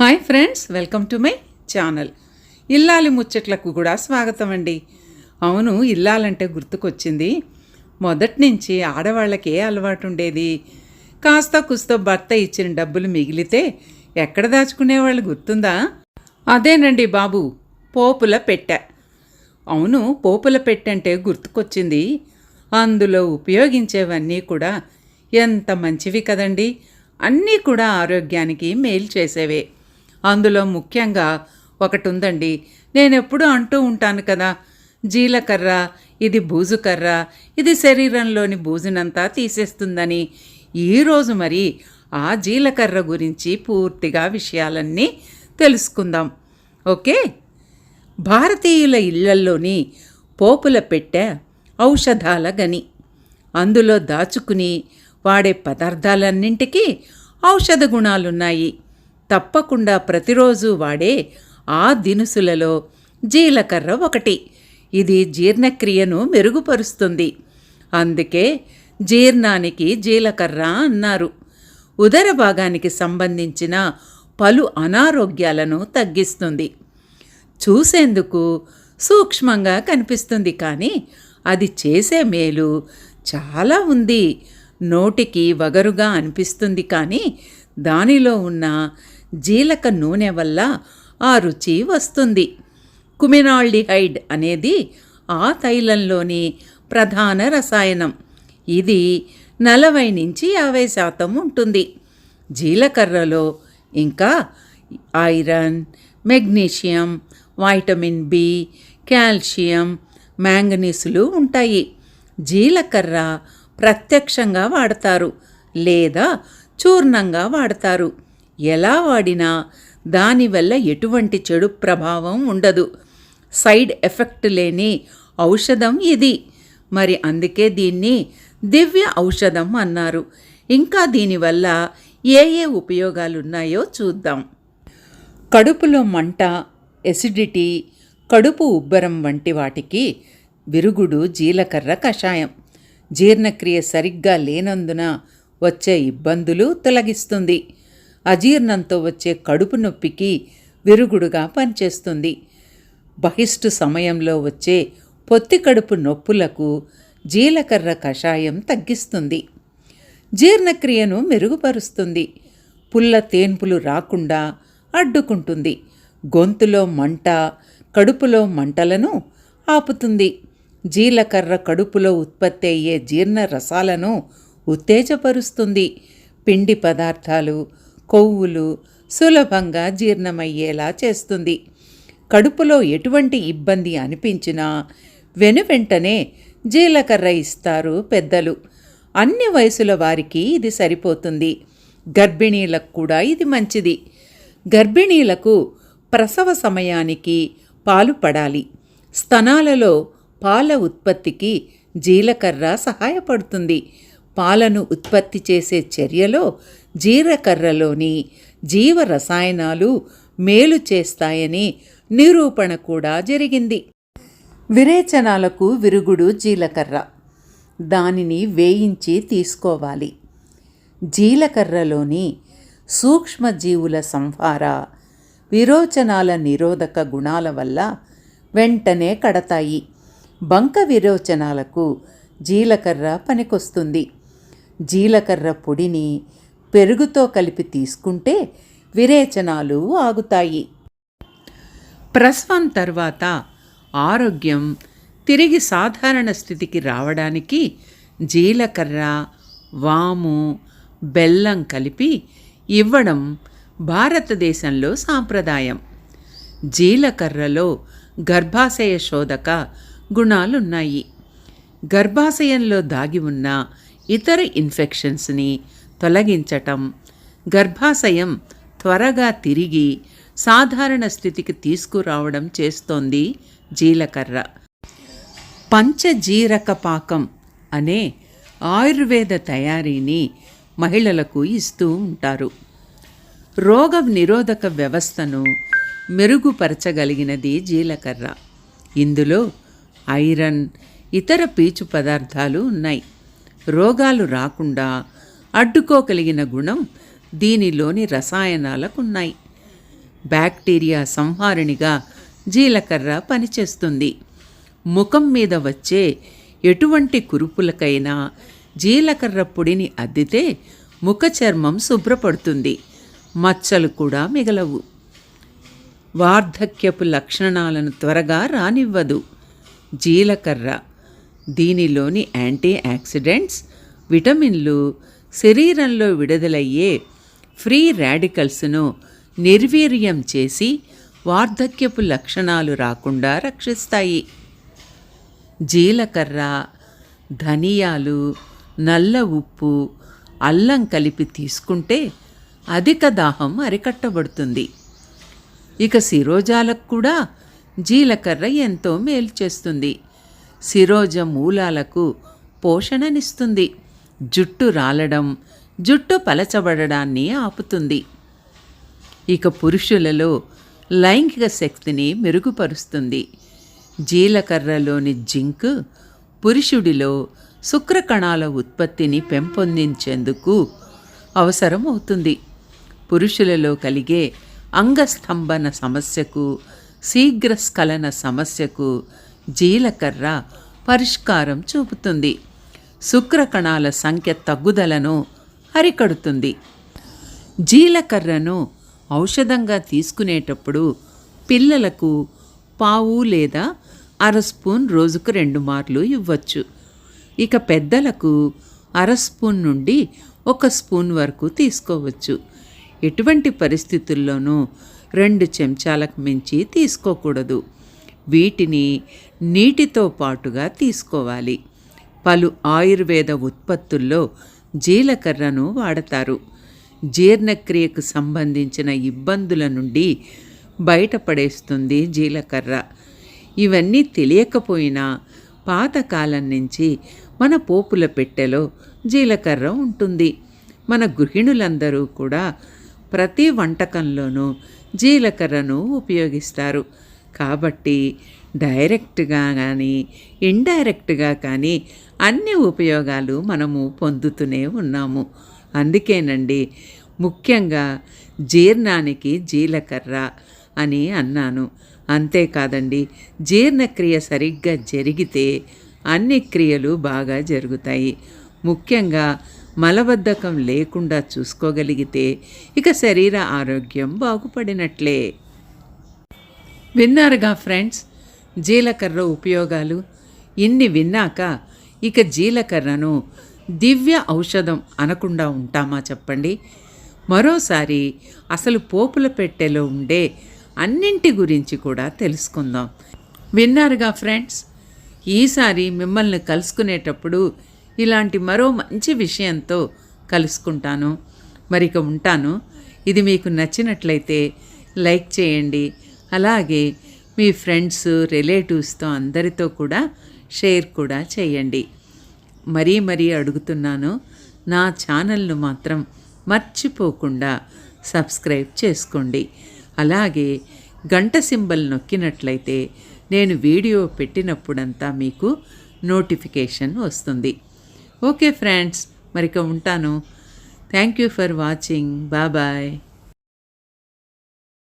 Hi friends welcome to my channel. ఇల్లాలి ముచ్చట్లకు కూడా స్వాగతం అండి అవును ఇల్లాలంటే గుర్తుకొచ్చింది. మొదటి నుంచి ఆడవాళ్ళకి ఏ అలవాటు ఉండేది కాస్త కుస్తో భర్త ఇచ్చిన డబ్బులు మిగిలితే ఎక్కడ దాచుకునేవాళ్ళు గుర్తుందా? అదేనండి బాబు పోపుల పెట్టె. అవును పోపుల పెట్టంటే గుర్తుకొచ్చింది. అందులో ఉపయోగించేవన్నీ కూడా ఎంత మంచివి కదండి. అన్నీ కూడా ఆరోగ్యానికి మేలు చేసేవే. అందులో ముఖ్యంగా ఒకటి ఉందండి నేను ఎప్పుడూ అంటూ ఉంటాను కదా జీలకర్ర ఇది బూజుకర్ర ఇది శరీరంలోని బూజునంతా తీసేస్తుందని. ఈరోజు మరి ఆ జీలకర్ర గురించి పూర్తిగా విషయాలన్నీ తెలుసుకుందాం. ఓకే? భారతీయుల ఇళ్ళల్లోని పోపుల పెట్టె ఔషధాల గని. అందులో దాచుకుని వాడే పదార్థాలన్నింటికీ ఔషధ గుణాలున్నాయి. తప్పకుండా ప్రతిరోజు వాడే ఆ దినుసులలో జీలకర్ర ఒకటి. ఇది జీర్ణక్రియను మెరుగుపరుస్తుంది. అందుకే జీర్ణానికి జీలకర్ర అన్నారు. ఉదర భాగానికి సంబంధించిన పలు అనారోగ్యాలను తగ్గిస్తుంది. చూసేందుకు సూక్ష్మంగా కనిపిస్తుంది కానీ అది చేసే మేలు చాలా ఉంది. నోటికి వగరుగా అనిపిస్తుంది కానీ దానిలో ఉన్న జీలక నూనె వల్ల ఆ రుచి వస్తుంది. కుమినాల్డిహైడ్ అనేది ఆ తైలంలోని ప్రధాన రసాయనం. ఇది నలభై నుంచి యాభై శాతం ఉంటుంది. జీలకర్రలో ఇంకా iron magnesium vitamin B calcium మ్యాంగనీసులు ఉంటాయి. జీలకర్ర ప్రత్యక్షంగా వాడతారు లేదా చూర్ణంగా వాడతారు. ఎలా వాడినా దానివల్ల ఎటువంటి చెడు ప్రభావం ఉండదు. సైడ్ ఎఫెక్ట్ లేని ఔషధం ఇది. మరి అందుకే దీన్ని దివ్య ఔషధం అన్నారు. ఇంకా దీనివల్ల ఏ ఏ ఉపయోగాలున్నాయో చూద్దాం. కడుపులో మంట ఎసిడిటీ కడుపు ఉబ్బరం వంటి వాటికి విరుగుడు జీలకర్ర కషాయం. జీర్ణక్రియ సరిగ్గా లేనందున వచ్చే ఇబ్బందులు తొలగిస్తుంది. అజీర్ణంతో వచ్చే కడుపు నొప్పికి విరుగుడుగా పనిచేస్తుంది. బహిష్టు సమయంలో వచ్చే పొత్తి కడుపు నొప్పులకు జీలకర్ర కషాయం తగ్గిస్తుంది. జీర్ణక్రియను మెరుగుపరుస్తుంది. పుల్ల తేన్పులు రాకుండా అడ్డుకుంటుంది. గొంతులో మంట కడుపులో మంటలను ఆపుతుంది. జీలకర్ర కడుపులో ఉత్పత్తి అయ్యే జీర్ణ రసాలను ఉత్తేజపరుస్తుంది. పిండి పదార్థాలు కొవ్వులు సులభంగా జీర్ణమయ్యేలా చేస్తుంది. కడుపులో ఎటువంటి ఇబ్బంది అనిపించినా వెను వెంటనే జీలకర్ర ఇస్తారు పెద్దలు. అన్ని వయసుల వారికి ఇది సరిపోతుంది. గర్భిణీలకు కూడా ఇది మంచిది. గర్భిణీలకు ప్రసవ సమయానికి పాలు పడాలి. స్తనాలలో పాల ఉత్పత్తికి జీలకర్ర సహాయపడుతుంది. పాలను ఉత్పత్తి చేసే చర్యలో జీలకర్రలోని జీవ రసాయనాలు మేలు చేస్తాయని నిరూపణ కూడా జరిగింది. విరేచనాలకు విరుగుడు జీలకర్ర. దానిని వేయించి తీసుకోవాలి. జీలకర్రలోని సూక్ష్మజీవుల సంహార విరోచనాల నిరోధక గుణాల వల్ల వెంటనే కడతాయి. బంక విరోచనాలకు జీలకర్ర పనికొస్తుంది. జీలకర్ర పొడిని పెరుగుతో కలిపి తీసుకుంటే విరేచనాలు ఆగుతాయి. ప్రసవం తర్వాత ఆరోగ్యం తిరిగి సాధారణ స్థితికి రావడానికి జీలకర్ర వాము బెల్లం కలిపి ఇవ్వడం భారతదేశంలో సాంప్రదాయం. జీలకర్రలో గర్భాశయ శోధక గుణాలున్నాయి. గర్భాశయంలో దాగి ఉన్న ఇతర ఇన్ఫెక్షన్స్ని తొలగించటం గర్భాశయం త్వరగా తిరిగి సాధారణ స్థితికి తీసుకురావడం చేస్తోంది జీలకర్ర. పంచజీరక పాకం అనే ఆయుర్వేద తయారీని మహిళలకు ఇస్తూ ఉంటారు. రోగ నిరోధక వ్యవస్థను మెరుగుపరచగలిగినది జీలకర్ర. ఇందులో ఐరన్ ఇతర పీచు పదార్థాలు ఉన్నాయి. రోగాలు రాకుండా అడ్డుకోగలిగిన గుణం దీనిలోని రసాయనాలకున్నాయి. బ్యాక్టీరియా సంహారిణిగా జీలకర్ర పనిచేస్తుంది. ముఖం మీద వచ్చే ఎటువంటి కురుపులకైనా జీలకర్ర పొడిని అద్దితే ముఖ చర్మం శుభ్రపడుతుంది. మచ్చలు కూడా మిగలవు. వార్ధక్యపు లక్షణాలను త్వరగా రానివ్వదు. జీలకర్ర దీనిలోని యాంటీ ఆక్సిడెంట్స్ విటమిన్లు శరీరంలో విడుదలయ్యే ఫ్రీ రాడికల్స్ను నిర్వీర్యం చేసి వార్ధక్యపు లక్షణాలు రాకుండా రక్షిస్తాయి. జీలకర్ర ధనియాలు నల్ల ఉప్పు అల్లం కలిపి తీసుకుంటే అధిక దాహం అరికట్టబడుతుంది. ఇక శిరోజాలకు కూడా జీలకర్ర ఎంతో మేలు చేస్తుంది. శిరోజ మూలాలకు పోషణనిస్తుంది. జుట్టు రాలడం జుట్టు పలచబడడాన్ని ఆపుతుంది. ఇక పురుషులలో లైంగిక శక్తిని మెరుగుపరుస్తుంది. జీలకర్రలోని జింక్ పురుషుడిలో శుక్రకణాల ఉత్పత్తిని పెంపొందించేందుకు అవసరమవుతుంది. పురుషులలో కలిగే అంగస్తంభన సమస్యకు శీఘ్రస్ఖలన సమస్యకు జీలకర్ర పరిష్కారం చూపుతుంది. శుక్రకణాల సంఖ్య తగ్గుదలను అరికడుతుంది జీలకర్రను ఔషధంగా తీసుకునేటప్పుడు పిల్లలకు పావు లేదా అర స్పూన్ రోజుకు రెండు మార్లు ఇవ్వచ్చు. ఇక పెద్దలకు అర స్పూన్ నుండి ఒక స్పూన్ వరకు తీసుకోవచ్చు. ఎటువంటి పరిస్థితుల్లోనూ రెండు చెంచాలకు మించి తీసుకోకూడదు. వీటిని నీటితో పాటుగా తీసుకోవాలి. పలు ఆయుర్వేద ఉత్పత్తుల్లో జీలకర్రను వాడతారు. జీర్ణక్రియకు సంబంధించిన ఇబ్బందుల నుండి బయటపడేస్తుంది జీలకర్ర. ఇవన్నీ తెలియకపోయినా పాతకాలం నుంచి మన పోపుల పెట్టెలో జీలకర్ర ఉంటుంది. మన గృహిణులందరూ కూడా ప్రతి వంటకంలోనూ జీలకర్రను ఉపయోగిస్తారు. కాబట్టి డైరెక్ట్గా కానీ ఇండైరెక్ట్గా కానీ అన్ని ఉపయోగాలు మనము పొందుతూనే ఉన్నాము. అందుకేనండి ముఖ్యంగా జీర్ణానికి జీలకర్ర అని అన్నాను. అంతేకాదండి జీర్ణక్రియ సరిగ్గా జరిగితే అన్ని క్రియలు బాగా జరుగుతాయి. ముఖ్యంగా మలబద్ధకం లేకుండా చూసుకోగలిగితే ఇక శరీర ఆరోగ్యం బాగుపడినట్లే. విన్నారుగా ఫ్రెండ్స్? జీలకర్ర ఉపయోగాలు. ఇన్ని విన్నాక ఇక జీలకర్రను దివ్య ఔషధం అనకుండా ఉంటామా చెప్పండి? మరోసారి అసలు పోపుల పెట్టెలో ఉండే అన్నింటి గురించి కూడా తెలుసుకుందాం. విన్నారుగా ఫ్రెండ్స్? ఈసారి మిమ్మల్ని కలుసుకునేటప్పుడు ఇలాంటి మరో మంచి విషయంతో కలుసుకుంటాను. మరిక ఉంటాను. ఇది మీకు నచ్చినట్లయితే లైక్ చేయండి. అలాగే మీ ఫ్రెండ్స్ రిలేటివ్స్తో అందరితో కూడా షేర్ కూడా చేయండి. మరీ మరీ అడుగుతున్నాను నా ఛానల్ను మాత్రం మర్చిపోకుండా సబ్స్క్రైబ్ చేసుకోండి. అలాగే గంట సింబల్ నొక్కినట్లయితే నేను వీడియో పెట్టినప్పుడంతా మీకు నోటిఫికేషన్ వస్తుంది. ఓకే ఫ్రెండ్స్ మరిక ఉంటాను. Thank you for watching. Bye.